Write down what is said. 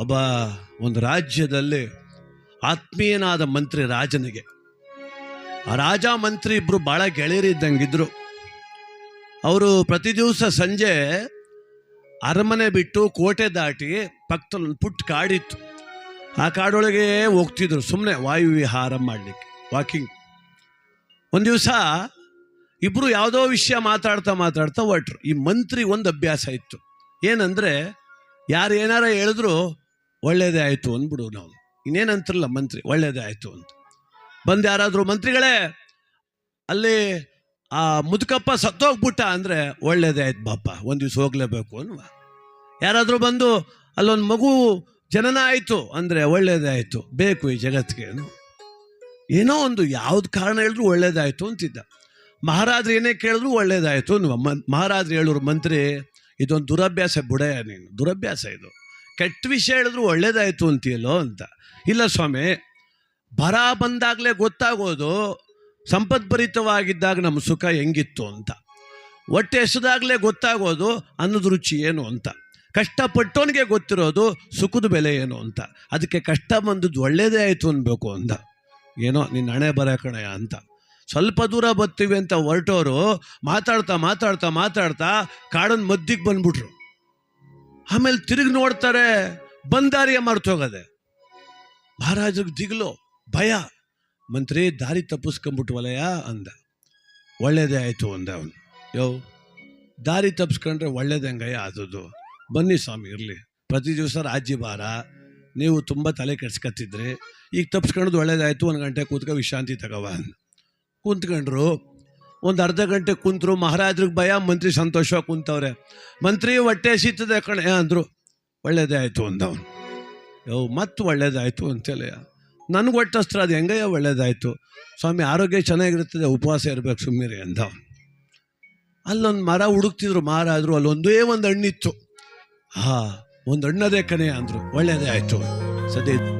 ಒಬ್ಬ ಒಂದು ರಾಜ್ಯದಲ್ಲಿ ಆತ್ಮೀಯನಾದ ಮಂತ್ರಿ ರಾಜನಿಗೆ. ಆ ರಾಜ ಮಂತ್ರಿ ಇಬ್ಬರು ಭಾಳ ಗೆಳೆಯರಿದ್ದಂಗಿದ್ರು ಅವರು ಪ್ರತಿ ದಿವಸ ಸಂಜೆ ಅರಮನೆ ಬಿಟ್ಟು ಕೋಟೆ ದಾಟಿ ಪಕ್ಕದಲ್ಲಿ ಪುಟ್ಟ ಕಾಡಿತ್ತು. ಆ ಕಾಡೊಳಗೆ ಹೋಗ್ತಿದ್ರು ಸುಮ್ಮನೆ ವಾಯು ವಿಹಾರ ಮಾಡಲಿಕ್ಕೆ ವಾಕಿಂಗ್ ಒಂದು ದಿವಸ ಇಬ್ಬರು ಯಾವುದೋ ವಿಷಯ ಮಾತಾಡ್ತಾ ಮಾತಾಡ್ತಾ ಹೊಟ್ರು ಈ ಮಂತ್ರಿ ಒಂದು ಅಭ್ಯಾಸ ಇತ್ತು. ಏನಂದರೆ, ಯಾರು ಏನಾರ ಹೇಳಿದ್ರು ಒಳ್ಳೇದೇ ಆಯಿತು ಅಂದ್ಬಿಡು ನಾವು. ಇನ್ನೇನಂತಿರಲ್ಲ ಮಂತ್ರಿ ಒಳ್ಳೇದೇ ಆಯಿತು ಅಂತ. ಬಂದು ಯಾರಾದರೂ ಮಂತ್ರಿಗಳೇ, ಅಲ್ಲಿ ಆ ಮುದುಕಪ್ಪ ಸತ್ತೋಗ್ಬಿಟ್ಟ ಅಂದರೆ ಒಳ್ಳೇದೇ ಆಯ್ತು ಬಾಪ ಒಂದು ದಿವ್ಸ ಹೋಗ್ಲೇಬೇಕು ಅನ್ವ. ಯಾರಾದರೂ ಬಂದು ಅಲ್ಲೊಂದು ಮಗು ಜನನ ಆಯಿತು ಅಂದರೆ ಒಳ್ಳೇದೇ ಆಯಿತು ಬೇಕು ಈ ಜಗತ್ತಿಗೆ ಏನೋ ಒಂದು ಯಾವ್ದು ಕಾರಣ ಹೇಳಿದ್ರು ಒಳ್ಳೇದಾಯಿತು ಅಂತಿದ್ದ. ಮಹಾರಾಜರು ಏನೇ ಕೇಳಿದ್ರು ಒಳ್ಳೇದಾಯಿತು ಮಹಾರಾಜರು ಹೇಳೋರು, ಮಂತ್ರಿ, ಇದೊಂದು ದುರಭ್ಯಾಸ ಬುಡಯ ನೀನು, ದುರಭ್ಯಾಸ ಇದು. ಕೆಟ್ಟ ವಿಷಯ ಹೇಳಿದ್ರು ಒಳ್ಳೇದಾಯಿತು ಅಂತೀಯಲ್ಲೋ ಅಂತ. ಇಲ್ಲ ಸ್ವಾಮಿ, ಬರ ಬಂದಾಗಲೇ ಗೊತ್ತಾಗೋದು ಸಂಪದ್ಭರಿತವಾಗಿದ್ದಾಗ ನಮ್ಮ ಸುಖ ಹೆಂಗಿತ್ತು ಅಂತ. ಒಟ್ಟು ಎಸದಾಗಲೇ ಗೊತ್ತಾಗೋದು ಅನ್ನದ ರುಚಿ ಏನು ಅಂತ. ಕಷ್ಟಪಟ್ಟವನಿಗೆ ಗೊತ್ತಿರೋದು ಸುಖದ ಬೆಲೆ ಏನು ಅಂತ. ಅದಕ್ಕೆ ಕಷ್ಟ ಬಂದದ್ದು ಒಳ್ಳೇದೇ ಆಯಿತು ಅನ್ಬೇಕು ಅಂದ. ಏನೋ, ನಿನ್ನ ಹಣೆ ಬರ ಕಣಯ ಅಂತ. ಸ್ವಲ್ಪ ದೂರ ಬರ್ತೀವಿ ಅಂತ ಹೊರಟೋರು ಮಾತಾಡ್ತಾ ಮಾತಾಡ್ತಾ ಮಾತಾಡ್ತಾ ಕಾಡನ್ ಮದ್ದಿಗೆ ಬಂದ್ಬಿಟ್ರು. ಆಮೇಲೆ ತಿರುಗಿ ನೋಡ್ತಾರೆ, ಬಂದಾರಿಯ ಮರ್ತೋಗದೆ ಮಹಾರಾಜರಿಗೆ ದಿಗ್ಲು, ಭಯ. ಮಂತ್ರಿ, ದಾರಿ ತಪ್ಪಿಸ್ಕೊಂಬಿಟ್ವಲಯ ಅಂದ. ಒಳ್ಳೇದೇ ಆಯಿತು ಅಂದ ಅವನು. ಯೋ, ದಾರಿ ತಪ್ಪಿಸ್ಕೊಂಡ್ರೆ ಒಳ್ಳೇದಂಗಯ್ಯ ಆದದ್ದು. ಬನ್ನಿ ಸ್ವಾಮಿ, ಇರಲಿ. ಪ್ರತಿ ದಿವಸ ರಾಜ್ಯ ಭಾರ. ನೀವು ತುಂಬ ತಲೆ ಕೆಡ್ಸ್ಕತ್ತಿದ್ರಿ. ಈಗ ತಪ್ಪಿಸ್ಕೊಂಡ್ದು ಒಳ್ಳೇದಾಯಿತು, ಒಂದು ಗಂಟೆ ಕೂತ್ಕೊ ವಿಶ್ರಾಂತಿ ತಗೋವ ಕುಂತ್ಕೊಂಡ್ರು ಒಂದು ಅರ್ಧ ಗಂಟೆ ಕುಂತರು ಮಹಾರಾಜ್ರಿಗೆ ಭಯ, ಮಂತ್ರಿ ಸಂತೋಷವಾಗಿ ಕುಂತವ್ರೆ. ಮಂತ್ರಿ, ಹೊಟ್ಟೆ ಸಿಗ್ತದೆ ಕಣೆ ಅಂದರು. ಒಳ್ಳೇದೇ ಆಯಿತು ಅಂದವನು. ಯೋ, ಮತ್ತೆ ಒಳ್ಳೇದಾಯಿತು ಅಂತೇಳಿ ನನಗೆ ಹೊಟ್ಟಸ್ತ್ರ ಅದು ಹೆಂಗಯ್ಯ ಒಳ್ಳೇದಾಯಿತು. ಸ್ವಾಮಿ, ಆರೋಗ್ಯ ಚೆನ್ನಾಗಿರ್ತದೆ ಉಪವಾಸ ಇರಬೇಕು ಸುಮ್ಮನೆ ಅಂದ ಅಲ್ಲೊಂದು ಮರ ಹುಡುಕ್ತಿದ್ರು ಮಾರಾದ್ರು ಅಲ್ಲೊಂದೇ ಒಂದು ಹಣ್ಣಿತ್ತು. ಹಾ ಒಂದು ಹಣ್ಣದೇ ಕಣೆ ಅಂದರು. ಒಳ್ಳೇದೇ ಆಯಿತು ಸದ್ಯ